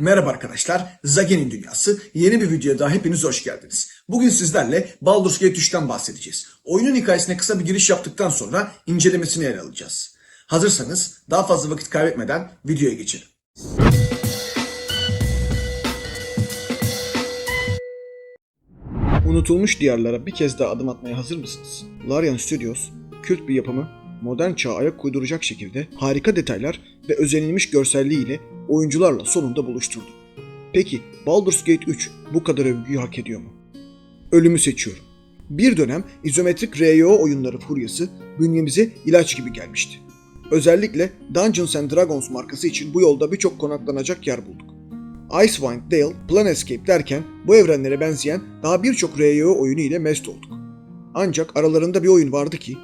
Merhaba arkadaşlar, Zagen'in Dünyası yeni bir videoya daha hepiniz hoş geldiniz. Bugün sizlerle Baldur's Gate 3'ten bahsedeceğiz. Oyunun hikayesine kısa bir giriş yaptıktan sonra incelemesini ele alacağız. Hazırsanız daha fazla vakit kaybetmeden videoya geçelim. Unutulmuş diyarlara bir kez daha adım atmaya hazır mısınız? Larian Studios, kült bir yapımı modern çağa ayak uyduracak şekilde harika detaylar ve özenilmiş görselliğiyle oyuncularla sonunda buluşturdu. Peki Baldur's Gate 3 bu kadar övgüyü hak ediyor mu? Ölümü seçiyorum. Bir dönem izometrik RYO oyunları furyası bünyemize ilaç gibi gelmişti. Özellikle Dungeons and Dragons markası için bu yolda birçok konaklanacak yer bulduk. Icewind Dale, Planescape derken bu evrenlere benzeyen daha birçok RYO oyunu ile mest olduk. Ancak aralarında bir oyun vardı ki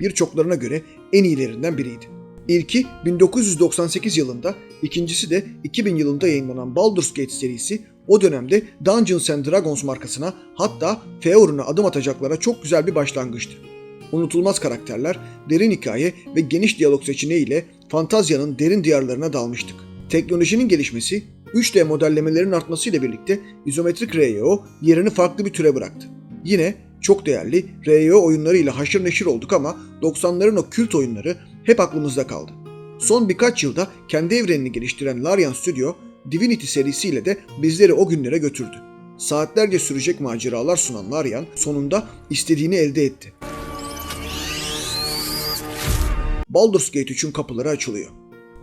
birçoklarına göre en iyilerinden biriydi. İlki 1998 yılında, ikincisi de 2000 yılında yayınlanan Baldur's Gate serisi o dönemde Dungeons and Dragons markasına hatta Feorun'a adım atacaklara çok güzel bir başlangıçtı. Unutulmaz karakterler, derin hikaye ve geniş diyalog seçeneğiyle fantazyanın derin diyarlarına dalmıştık. Teknolojinin gelişmesi, 3D modellemelerin artmasıyla birlikte izometrik RYO yerini farklı bir türe bıraktı. Yine çok değerli RYO oyunlarıyla haşır neşir olduk ama 90'ların o kült oyunları hep aklımızda kaldı. Son birkaç yılda kendi evrenini geliştiren Larian Studio, Divinity serisiyle de bizleri o günlere götürdü. Saatlerce sürecek maceralar sunan Larian sonunda istediğini elde etti. Baldur's Gate 3'ün kapıları açılıyor.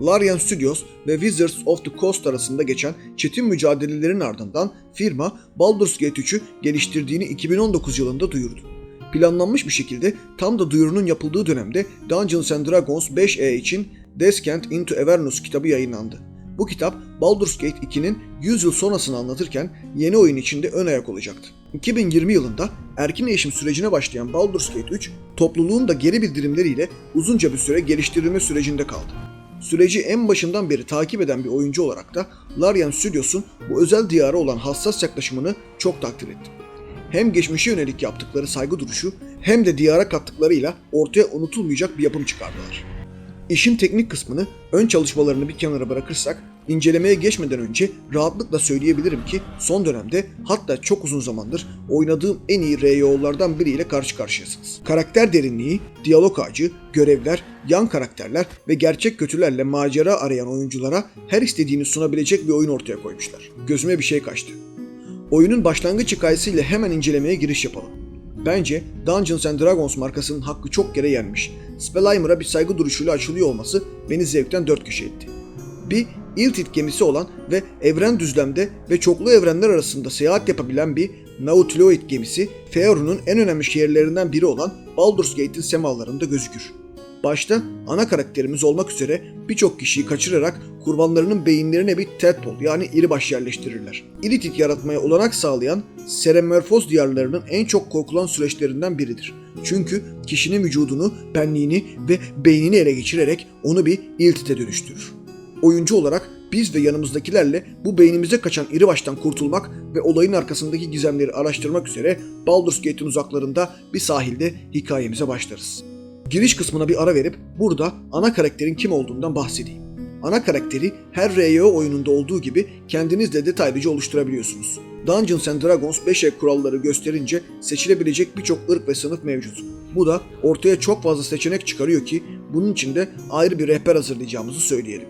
Larian Studios ve Wizards of the Coast arasında geçen çetin mücadelelerin ardından firma Baldur's Gate 3'ü geliştirdiğini 2019 yılında duyurdu. Planlanmış bir şekilde tam da duyurunun yapıldığı dönemde Dungeons and Dragons 5e için Descent into Avernus kitabı yayınlandı. Bu kitap Baldur's Gate 2'nin 100 yıl sonrasını anlatırken yeni oyun içinde ön ayak olacaktı. 2020 yılında erkin erişim sürecine başlayan Baldur's Gate 3, topluluğun da geri bildirimleriyle uzunca bir süre geliştirilme sürecinde kaldı. Süreci en başından beri takip eden bir oyuncu olarak da Larian Studios'un bu özel diyara olan hassas yaklaşımını çok takdir ettim. Hem geçmişe yönelik yaptıkları saygı duruşu hem de diyara kattıklarıyla ortaya unutulmayacak bir yapım çıkardılar. İşin teknik kısmını, ön çalışmalarını bir kenara bırakırsak, incelemeye geçmeden önce rahatlıkla söyleyebilirim ki son dönemde hatta çok uzun zamandır oynadığım en iyi RYO'lardan biriyle karşı karşıyasınız. Karakter derinliği, diyalog ağacı, görevler, yan karakterler ve gerçek kötülerle macera arayan oyunculara her istediğini sunabilecek bir oyun ortaya koymuşlar. Gözüme bir şey kaçtı. Oyunun başlangıç hikayesiyle hemen incelemeye giriş yapalım. Bence Dungeons and Dragons markasının hakkı çok kere yenmiş. Spellimer'a bir saygı duruşuyla açılıyor olması beni zevkten dört köşe etti. Bir Iltit gemisi olan ve evren düzlemde ve çoklu evrenler arasında seyahat yapabilen bir Nautiloid gemisi, Feorun'un en önemli şehirlerinden biri olan Baldur's Gate'in semalarında gözükür. Başta ana karakterimiz olmak üzere birçok kişiyi kaçırarak kurbanlarının beyinlerine bir tadpole yani iri baş yerleştirirler. İritit yaratmaya olanak sağlayan seremorfoz diyarlarının en çok korkulan süreçlerinden biridir. Çünkü kişinin vücudunu, benliğini ve beynini ele geçirerek onu bir iltite dönüştürür. Oyuncu olarak biz ve yanımızdakilerle bu beynimize kaçan iri baştan kurtulmak ve olayın arkasındaki gizemleri araştırmak üzere Baldur's Gate'in uzaklarında bir sahilde hikayemize başlarız. Giriş kısmına bir ara verip burada ana karakterin kim olduğundan bahsedeyim. Ana karakteri her RYO oyununda olduğu gibi kendiniz de detaylıca oluşturabiliyorsunuz. Dungeons and Dragons 5E kuralları gösterince seçilebilecek birçok ırk ve sınıf mevcut. Bu da ortaya çok fazla seçenek çıkarıyor ki bunun için de ayrı bir rehber hazırlayacağımızı söyleyelim.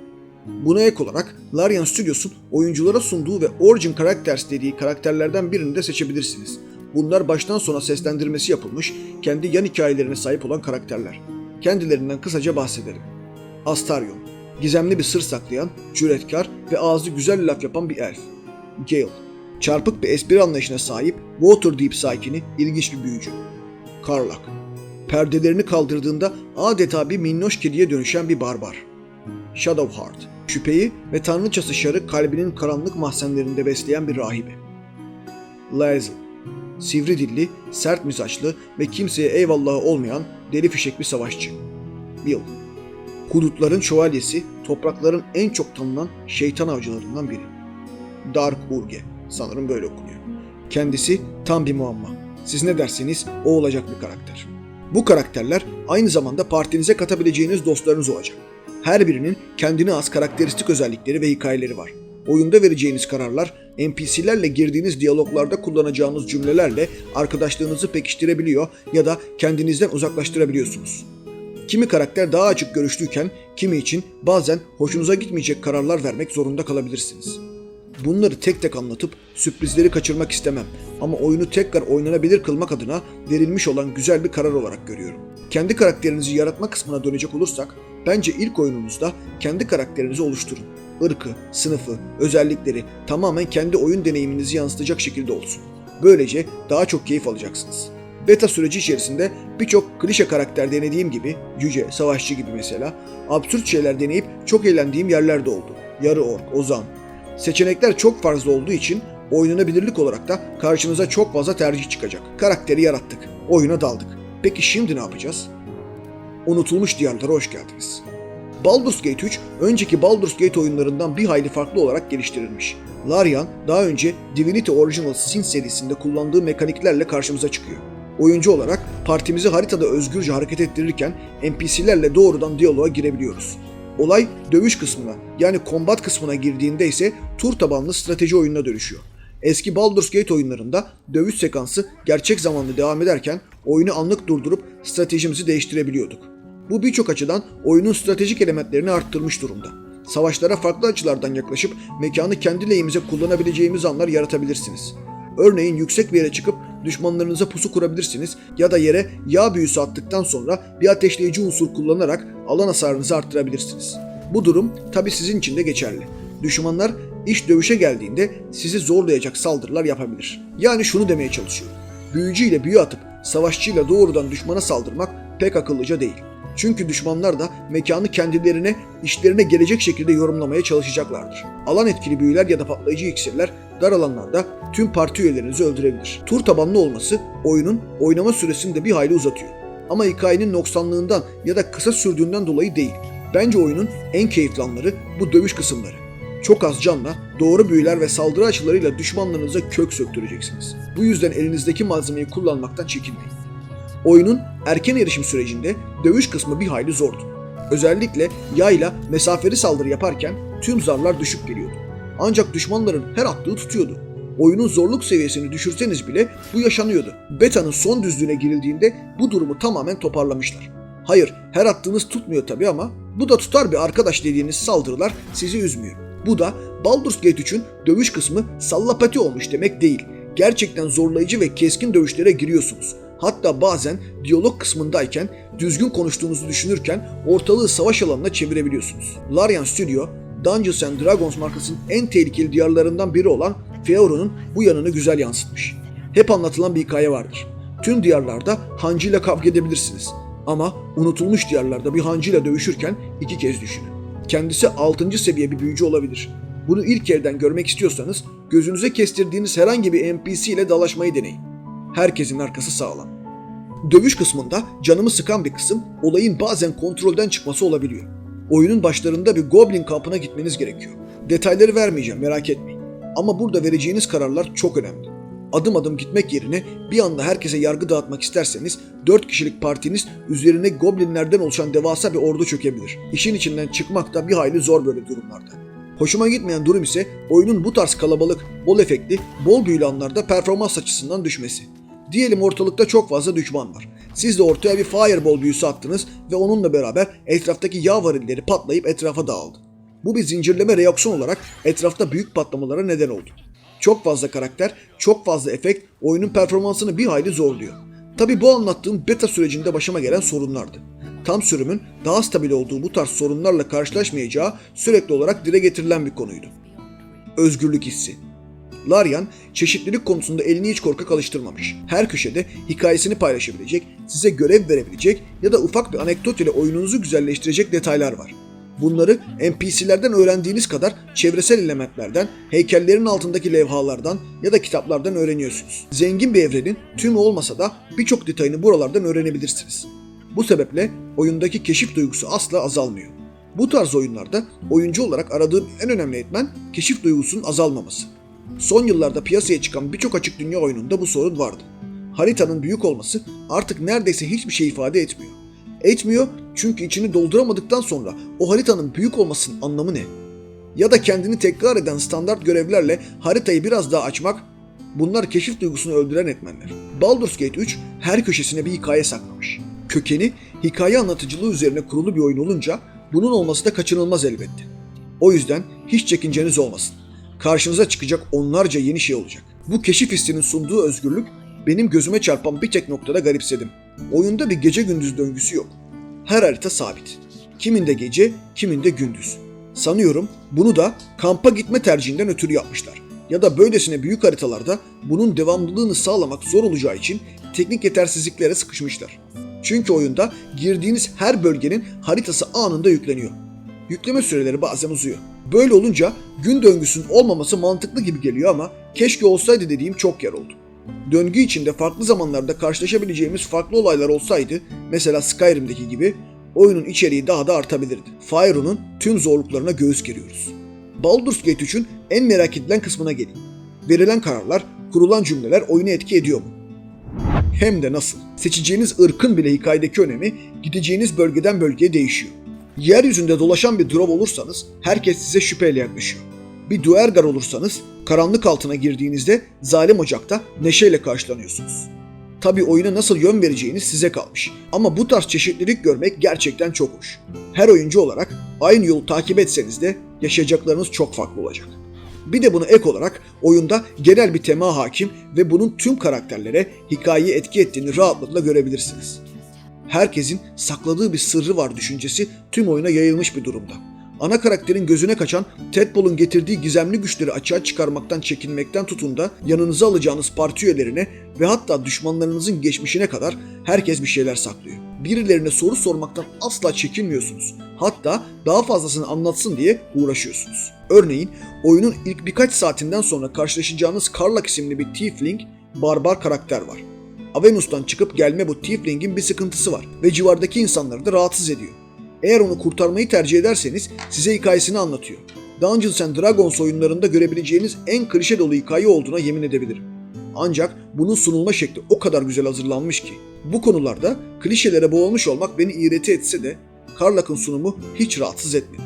Buna ek olarak Larian Studios'un oyunculara sunduğu ve Origin Characters dediği karakterlerden birini de seçebilirsiniz. Bunlar baştan sona seslendirmesi yapılmış, kendi yan hikayelerine sahip olan karakterler. Kendilerinden kısaca bahsedelim. Astarion, gizemli bir sır saklayan, cüretkar ve ağzı güzel laf yapan bir elf. Gale, çarpık bir espri anlayışına sahip, Waterdeep sakini, ilginç bir büyücü. Karlak, perdelerini kaldırdığında adeta bir minnoş kediye dönüşen bir barbar. Shadowheart, şüpheyi ve tanrıçası şarı kalbinin karanlık mahzenlerinde besleyen bir rahibe. Laezel, sivri dilli, sert mizaçlı ve kimseye eyvallahı olmayan deli fişek bir savaşçı. Will, hudutların şövalyesi, toprakların en çok tanınan şeytan avcılarından biri. Dark Urge, sanırım böyle okunuyor. Kendisi tam bir muamma. Siz ne derseniz o olacak bir karakter. Bu karakterler aynı zamanda partinize katabileceğiniz dostlarınız olacak. Her birinin kendine az karakteristik özellikleri ve hikayeleri var. Oyunda vereceğiniz kararlar, NPC'lerle girdiğiniz diyaloglarda kullanacağınız cümlelerle arkadaşlığınızı pekiştirebiliyor ya da kendinizden uzaklaştırabiliyorsunuz. Kimi karakter daha açık görüşlüyken kimi için bazen hoşunuza gitmeyecek kararlar vermek zorunda kalabilirsiniz. Bunları tek tek anlatıp sürprizleri kaçırmak istemem ama oyunu tekrar oynanabilir kılmak adına verilmiş olan güzel bir karar olarak görüyorum. Kendi karakterinizi yaratma kısmına dönecek olursak, bence ilk oyununuzda kendi karakterinizi oluşturun. Irkı, sınıfı, özellikleri tamamen kendi oyun deneyiminizi yansıtacak şekilde olsun. Böylece daha çok keyif alacaksınız. Beta süreci içerisinde birçok klişe karakter denediğim gibi, cüce, savaşçı gibi mesela, absürt şeyler deneyip çok eğlendiğim yerler de oldu. Yarı ork, ozan. Seçenekler çok fazla olduğu için oynanabilirlik olarak da karşınıza çok fazla tercih çıkacak. Karakteri yarattık, oyuna daldık. Peki şimdi ne yapacağız? Unutulmuş diyarlara hoş geldiniz. Baldur's Gate 3, önceki Baldur's Gate oyunlarından bir hayli farklı olarak geliştirilmiş. Larian, daha önce Divinity Original Sin serisinde kullandığı mekaniklerle karşımıza çıkıyor. Oyuncu olarak partimizi haritada özgürce hareket ettirirken NPC'lerle doğrudan diyaloğa girebiliyoruz. Olay dövüş kısmına yani kombat kısmına girdiğinde ise tur tabanlı strateji oyununa dönüşüyor. Eski Baldur's Gate oyunlarında dövüş sekansı gerçek zamanlı devam ederken oyunu anlık durdurup stratejimizi değiştirebiliyorduk. Bu birçok açıdan oyunun stratejik elementlerini arttırmış durumda. Savaşlara farklı açılardan yaklaşıp mekanı kendi lehimize kullanabileceğimiz anlar yaratabilirsiniz. Örneğin yüksek bir yere çıkıp düşmanlarınıza pusu kurabilirsiniz ya da yere yağ büyüsü attıktan sonra bir ateşleyici unsur kullanarak alan hasarınızı arttırabilirsiniz. Bu durum tabi sizin için de geçerli. Düşmanlar iş dövüşe geldiğinde sizi zorlayacak saldırılar yapabilir. Yani şunu demeye çalışıyorum. Büyücüyle büyü atıp savaşçıyla doğrudan düşmana saldırmak pek akıllıca değil. Çünkü düşmanlar da mekanı kendilerine, işlerine gelecek şekilde yorumlamaya çalışacaklardır. Alan etkili büyüler ya da patlayıcı iksirler dar alanlarda tüm parti üyelerinizi öldürebilir. Tur tabanlı olması oyunun oynama süresini de bir hayli uzatıyor. Ama hikayenin noksanlığından ya da kısa sürdüğünden dolayı değil. Bence oyunun en keyifli anları bu dövüş kısımları. Çok az canla, doğru büyüler ve saldırı açılarıyla düşmanlarınıza kök söktüreceksiniz. Bu yüzden elinizdeki malzemeyi kullanmaktan çekinmeyin. Oyunun erken erişim sürecinde dövüş kısmı bir hayli zordu. Özellikle yayla mesafeli saldırı yaparken tüm zarlar düşük geliyordu. Ancak düşmanların her attığı tutuyordu. Oyunun zorluk seviyesini düşürseniz bile bu yaşanıyordu. Beta'nın son düzlüğüne girildiğinde bu durumu tamamen toparlamışlar. Hayır, her attığınız tutmuyor tabi ama bu da tutar bir arkadaş dediğiniz saldırılar sizi üzmüyor. Bu da Baldur's Gate 3'ün dövüş kısmı sallapati olmuş demek değil. Gerçekten zorlayıcı ve keskin dövüşlere giriyorsunuz. Hatta bazen diyalog kısmındayken düzgün konuştuğunuzu düşünürken ortalığı savaş alanına çevirebiliyorsunuz. Larian Studio, Dungeons and Dragons markasının en tehlikeli diyarlarından biri olan Fearon'un bu yanını güzel yansıtmış. Hep anlatılan bir hikaye vardır. Tüm diyarlarda hancıyla kavga edebilirsiniz. Ama unutulmuş diyarlarda bir hancıyla dövüşürken iki kez düşünün. Kendisi 6. seviye bir büyücü olabilir. Bunu ilk elden görmek istiyorsanız gözünüze kestirdiğiniz herhangi bir NPC ile dalaşmayı deneyin. Herkesin arkası sağlam. Dövüş kısmında canımı sıkan bir kısım olayın bazen kontrolden çıkması olabiliyor. Oyunun başlarında bir goblin kampına gitmeniz gerekiyor. Detayları vermeyeceğim merak etmeyin. Ama burada vereceğiniz kararlar çok önemli. Adım adım gitmek yerine bir anda herkese yargı dağıtmak isterseniz 4 kişilik partiniz üzerine goblinlerden oluşan devasa bir ordu çökebilir. İşin içinden çıkmak da bir hayli zor böyle durumlarda. Hoşuma gitmeyen durum ise oyunun bu tarz kalabalık, bol efektli, bol büyülü anlarda performans açısından düşmesi. Diyelim ortalıkta çok fazla düşman var. Siz de ortaya bir fireball büyüsü attınız ve onunla beraber etraftaki yağ varilleri patlayıp etrafa dağıldı. Bu bir zincirleme reaksiyon olarak etrafta büyük patlamalara neden oldu. Çok fazla karakter, çok fazla efekt oyunun performansını bir hayli zorluyor. Tabi bu anlattığım beta sürecinde başıma gelen sorunlardı. Tam sürümün daha stabil olduğu bu tarz sorunlarla karşılaşmayacağı sürekli olarak dile getirilen bir konuydu. Özgürlük hissi. Larian çeşitlilik konusunda elini hiç korkak alıştırmamış. Her köşede hikayesini paylaşabilecek, size görev verebilecek ya da ufak bir anekdot ile oyununuzu güzelleştirecek detaylar var. Bunları NPC'lerden öğrendiğiniz kadar çevresel elementlerden, heykellerin altındaki levhalardan ya da kitaplardan öğreniyorsunuz. Zengin bir evrenin tümü olmasa da birçok detayını buralardan öğrenebilirsiniz. Bu sebeple oyundaki keşif duygusu asla azalmıyor. Bu tarz oyunlarda oyuncu olarak aradığım en önemli etmen keşif duygusunun azalmaması. Son yıllarda piyasaya çıkan birçok açık dünya oyununda bu sorun vardı. Haritanın büyük olması artık neredeyse hiçbir şey ifade etmiyor. Etmiyor çünkü içini dolduramadıktan sonra o haritanın büyük olmasının anlamı ne? ya da kendini tekrar eden standart görevlerle haritayı biraz daha açmak bunlar keşif duygusunu öldüren etmenler. Baldur's Gate 3 her köşesine bir hikaye saklamış. Kökeni hikaye anlatıcılığı üzerine kurulu bir oyun olunca bunun olması da kaçınılmaz elbette. O yüzden hiç çekinceniz olmasın. Karşınıza çıkacak onlarca yeni şey olacak. Bu keşif hissinin sunduğu özgürlük benim gözüme çarpan bir tek noktada garipsedim. Oyunda bir gece gündüz döngüsü yok. Her harita sabit. Kiminde gece, kiminde gündüz. Sanıyorum bunu da kampa gitme tercihinden ötürü yapmışlar. Ya da böylesine büyük haritalarda bunun devamlılığını sağlamak zor olacağı için teknik yetersizliklere sıkışmışlar. Çünkü oyunda girdiğiniz her bölgenin haritası anında yükleniyor. Yükleme süreleri bazen uzuyor. Böyle olunca gün döngüsünün olmaması mantıklı gibi geliyor ama keşke olsaydı dediğim çok yer oldu. Döngü içinde farklı zamanlarda karşılaşabileceğimiz farklı olaylar olsaydı, mesela Skyrim'deki gibi, oyunun içeriği daha da artabilirdi. Fyro'nun tüm zorluklarına göğüs geriyoruz. Baldur's Gate 3'ün en merak edilen kısmına geleyim. Verilen kararlar, kurulan cümleler oyunu etki ediyor mu? Hem de nasıl? Seçeceğiniz ırkın bile hikayedeki önemi gideceğiniz bölgeden bölgeye değişiyor. Yeryüzünde dolaşan bir drov olursanız herkes size şüpheyle yaklaşıyor. Bir duergar olursanız karanlık altına girdiğinizde zalim ocakta neşeyle karşılanıyorsunuz. Tabi oyuna nasıl yön vereceğiniz size kalmış. Ama bu tarz çeşitlilik görmek gerçekten çok hoş. Her oyuncu olarak aynı yolu takip etseniz de yaşayacaklarınız çok farklı olacak. Bir de bunu ek olarak oyunda genel bir tema hakim ve bunun tüm karakterlere hikayeyi etki ettiğini rahatlıkla görebilirsiniz. Herkesin sakladığı bir sırrı var düşüncesi tüm oyuna yayılmış bir durumda. Ana karakterin gözüne kaçan Tadpole'un getirdiği gizemli güçleri açığa çıkarmaktan çekinmekten tutun da yanınıza alacağınız parti üyelerine ve hatta düşmanlarınızın geçmişine kadar herkes bir şeyler saklıyor. Birilerine soru sormaktan asla çekinmiyorsunuz. Hatta daha fazlasını anlatsın diye uğraşıyorsunuz. Örneğin oyunun ilk birkaç saatinden sonra karşılaşacağınız Karlak isimli bir Tiefling barbar karakter var. Avenus'tan çıkıp gelme bu Tiefling'in bir sıkıntısı var ve civardaki insanları da rahatsız ediyor. Eğer onu kurtarmayı tercih ederseniz size hikayesini anlatıyor. Dungeons and Dragons oyunlarında görebileceğiniz en klişe dolu hikaye olduğuna yemin edebilirim. Ancak bunun sunulma şekli o kadar güzel hazırlanmış ki. Bu konularda klişelere boğulmuş olmak beni iğreti etse de Karlak'ın sunumu hiç rahatsız etmedi.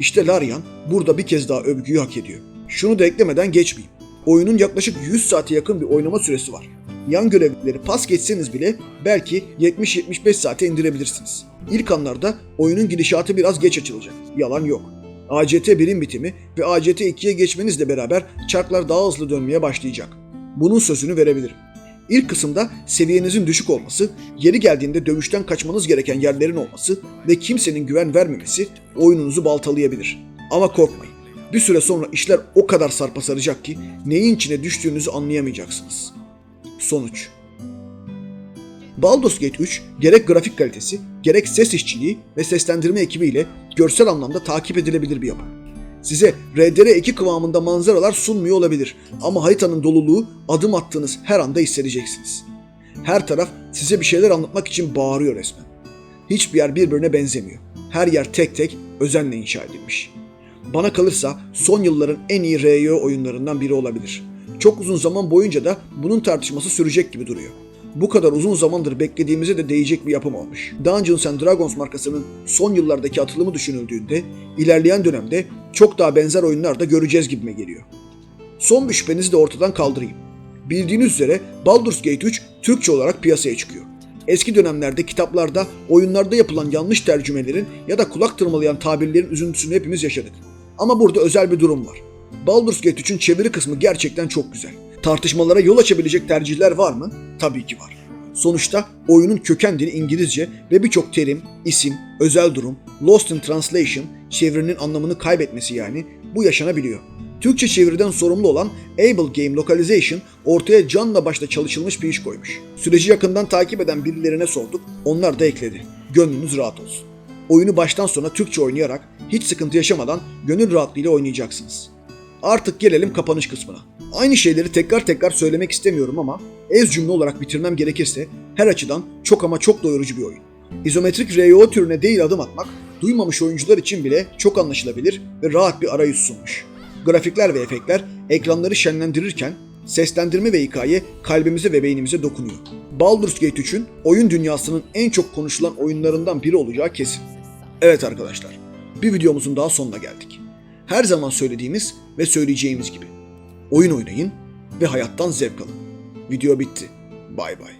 İşte Larian burada bir kez daha övgüyü hak ediyor. Şunu da eklemeden geçmeyeyim. Oyunun yaklaşık 100 saate yakın bir oynama süresi var. Yan görevlileri pas geçseniz bile belki 70-75 saate indirebilirsiniz. İlk anlarda oyunun gidişatı biraz geç açılacak. Yalan yok. ACT 1'in bitimi ve ACT 2'ye geçmenizle beraber çarklar daha hızlı dönmeye başlayacak. Bunun sözünü verebilirim. İlk kısımda seviyenizin düşük olması, yeri geldiğinde dövüşten kaçmanız gereken yerlerin olması ve kimsenin güven vermemesi oyununuzu baltalayabilir. Ama korkmayın. Bir süre sonra işler o kadar sarpa saracak ki neyin içine düştüğünüzü anlayamayacaksınız. Sonuç Baldur's Gate 3 gerek grafik kalitesi, gerek ses işçiliği ve seslendirme ekibiyle görsel anlamda takip edilebilir bir yapı. Size RDR2 kıvamında manzaralar sunmuyor olabilir ama haritanın doluluğu adım attığınız her anda hissedeceksiniz. Her taraf size bir şeyler anlatmak için bağırıyor resmen. Hiçbir yer birbirine benzemiyor. Her yer tek tek özenle inşa edilmiş. Bana kalırsa son yılların en iyi RYO oyunlarından biri olabilir. Çok uzun zaman boyunca da bunun tartışması sürecek gibi duruyor. Bu kadar uzun zamandır beklediğimize de değecek bir yapım olmuş. Dungeons and Dragons markasının son yıllardaki atılımı düşünüldüğünde ilerleyen dönemde çok daha benzer oyunlar da göreceğiz gibime geliyor. Son bir şüphenizi de ortadan kaldırayım. Bildiğiniz üzere Baldur's Gate 3 Türkçe olarak piyasaya çıkıyor. Eski dönemlerde kitaplarda, oyunlarda yapılan yanlış tercümelerin ya da kulak tırmalayan tabirlerin üzüntüsünü hepimiz yaşadık. Ama burada özel bir durum var. Baldur's Gate 3'ün çeviri kısmı gerçekten çok güzel. Tartışmalara yol açabilecek tercihler var mı? Tabii ki var. Sonuçta oyunun köken dili İngilizce ve birçok terim, isim, özel durum, lost in translation, çevirinin anlamını kaybetmesi yani bu yaşanabiliyor. Türkçe çeviriden sorumlu olan Able Game Localization ortaya canla başla çalışılmış bir iş koymuş. Süreci yakından takip eden birilerine sorduk, onlar da ekledi. Gönlünüz rahat olsun. Oyunu baştan sona Türkçe oynayarak hiç sıkıntı yaşamadan gönül rahatlığıyla oynayacaksınız. Artık gelelim kapanış kısmına. Aynı şeyleri tekrar tekrar söylemek istemiyorum ama ez cümle olarak bitirmem gerekirse her açıdan çok ama çok doyurucu bir oyun. İzometrik RYO türüne değil adım atmak, duymamış oyuncular için bile çok anlaşılabilir ve rahat bir arayüz sunmuş. Grafikler ve efektler ekranları şenlendirirken seslendirme ve hikaye kalbimize ve beynimize dokunuyor. Baldur's Gate 3'ün oyun dünyasının en çok konuşulan oyunlarından biri olacağı kesin. Evet arkadaşlar, bir videomuzun daha sonuna geldik. Her zaman söylediğimiz ve söyleyeceğimiz gibi. Oyun oynayın ve hayattan zevk alın. Video bitti. Bay bay.